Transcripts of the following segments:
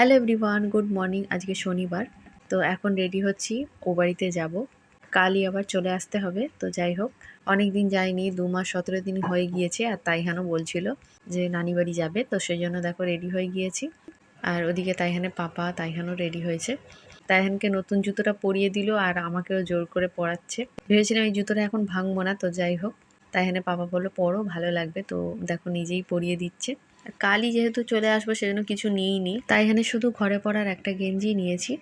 Hello everyone good morning আজকে শনিবার। তো এখন রেডি হচ্ছি ও বাড়িতে যাব। কালই আবার চলে আসতে হবে, তো যাই হোক। অনেক দিন যায়নি দু মাস সতেরো দিন হয়ে গিয়েছে, আর তাইহানও বলছিল যে নানি বাড়ি যাবে, তো সেই জন্য দেখো রেডি হয়ে গিয়েছি। আর ওদিকে তাইহানের পাপা, তাইহানও রেডি হয়েছে। তাইহানকে নতুন জুতোটা পরিয়ে দিল, আর আমাকেও জোর করে পরাচ্ছে। ভেবেছিলাম এই জুতোটা এখন ভাঙবো না, তো যাই হোক। তাইহানের পাপা বলল, পরো, ভালো লাগবে। তো দেখো নিজেই পরিয়ে দিচ্ছে। আর কালই যেহেতু চলে আসব, সেজন্য কিছু নিইনি। তাই এখানে শুধু ঘরে পড়ার একটা গেঞ্জি নিয়েছি।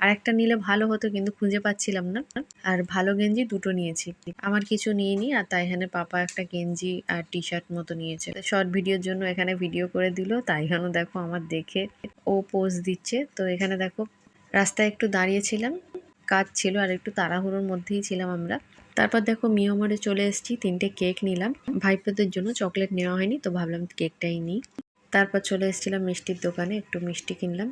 আর একটা নিলে ভালো হতো, কিন্তু খুঁজে পাচ্ছিলাম না। আর ভালো গেঞ্জি দুটো নিয়েছি। আমার কিছু নিইনি, আর তাই এখানে পাপা একটা গেঞ্জি আর টি শার্ট মতো নিয়েছে। শর্ট ভিডিওর জন্য এখানে ভিডিও করে দিল। তাই এখানে দেখো আমার দেখে ও পোজ দিচ্ছে। তো এখানে দেখো, রাস্তায় একটু দাঁড়িয়েছিলাম। কাজ ছিল, আর একটু তাড়াহুড়োর মধ্যেই ছিলাম আমরা। তারপর দেখো মিয়ামারে চলে এসেছি, তিনটে কেক নিলাম। ভাইপোদের জন্য চকলেট নেওয়া হয়নি, তো ভাবলাম কেকটাই নিই। তারপর চলে এসেছিলাম মিষ্টির দোকানে, একটু মিষ্টি কিনলাম।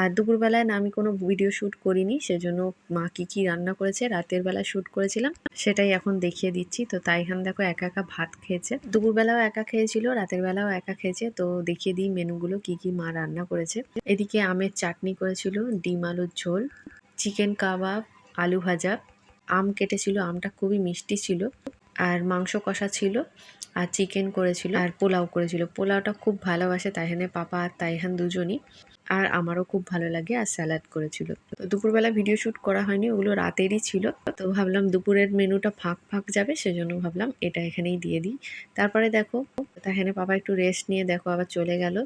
আর দুপুরবেলায় না আমি কোনো ভিডিও শ্যুট করিনি, সেজন্য মা কী কী রান্না করেছে, রাতের বেলা শ্যুট করেছিলাম, সেটাই এখন দেখিয়ে দিচ্ছি। তো তাই তাইখান দেখো একা একা ভাত খেয়েছে। দুপুরবেলাও একা খেয়েছিল, রাতের বেলাও একা খেয়েছে, তো দেখিয়ে দিই মেনুগুলো, কি কি মা রান্না করেছে। এদিকে আমের চাটনি করেছিল, ডিম আলুর ঝোল, চিকেন কাবাব, আলু ভাজা আম কেটেছিল, আমটা খুবই মিষ্টি ছিল। আর মাংস কষা ছিল, আর চিকেন করেছিল, আর পোলাও করেছিল। পোলাওটা খুব ভালোবাসে তাইহানের পাপা আর তাইহান দুজনই। আর আমারও খুব ভালো লাগে, আর স্যালাড করেছিল। দুপুরবেলা ভিডিও শ্যুট করা হয়নি, ওগুলো রাতেরই ছিল। তো ভাবলাম দুপুরের মেনুটা ফাঁক ফাঁক যাবে, সেজন্য ভাবলাম এটা এখানেই দিয়ে দিই। তারপরে দেখো তাইহানে পাপা একটু রেস্ট নিয়ে দেখো আবার চলে গেল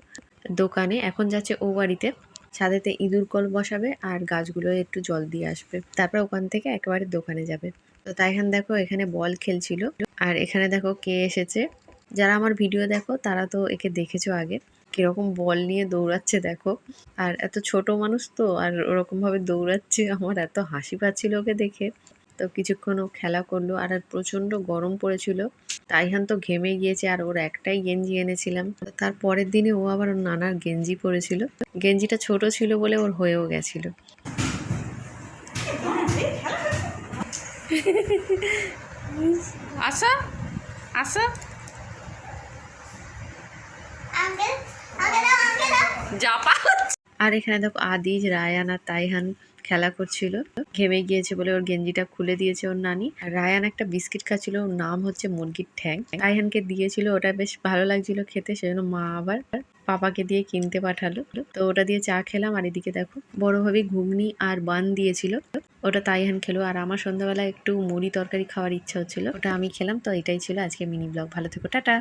দোকানে। এখন যাচ্ছে ও বাড়িতে। ছাদেতে ইঁদুর কল বসাবে আর গাছগুলো একটু জল দিয়ে আসবে। তারপর ওখান থেকে একেবারে দোকানে যাবে। তো তাই এখানে দেখো, এখানে বল খেলছিল। আর এখানে দেখো কে এসেছে। যারা আমার ভিডিও দেখো, তারা তো একে দেখেছ আগে। কীরকম বল নিয়ে দৌড়াচ্ছে দেখো। আর এত ছোট মানুষ তো, আর ওরকমভাবে দৌড়াচ্ছে। আমার এত হাসি পাচ্ছিল ওকে দেখে। তো কিছুক্ষণ ও খেলা করল। আর আর প্রচণ্ড গরম পড়েছিল। তাইহান তো ঘেমে গিয়েছে আর ওর একটাই গেঞ্জি এনেছিলাম। তার পরের দিনে ও আবার ওর নানার গেঞ্জি পরেছিল। গেঞ্জিটা ছোট ছিল বলে ওর হয়েও গেছিল। আসো আসো। জাপা আর এখানে দেখো আদিজ রায়ান আর তাইহান। খেলা করছিল। ঘেমে গিয়েছে বলে ওর গেঞ্জিটা খুলে দিয়েছে ওর নানি। রায়ান একটা বিস্কিট খাচ্ছিল, ওর নাম হচ্ছে মুরগির ঠ্যাং। তাইহানকে দিয়েছিল, ওটা বেশ ভালো লাগছিল খেতে, সেজন্য মা আবার পাপাকে দিয়ে কিনতে পাঠালো। তো ওটা দিয়ে চা খেলাম, আর এদিকে দেখো, বড় ভাবে ঘুগনি আর বান দিয়েছিল। ওটা তাইহান খেলো, আর আমার সন্ধ্যাবেলা একটু মুড়ি তরকারি খাওয়ার ইচ্ছা হচ্ছিল। ওটা আমি খেলাম, তো এটাই ছিল আজকে মিনি ব্লগ। ভালো থেকো, টাটা!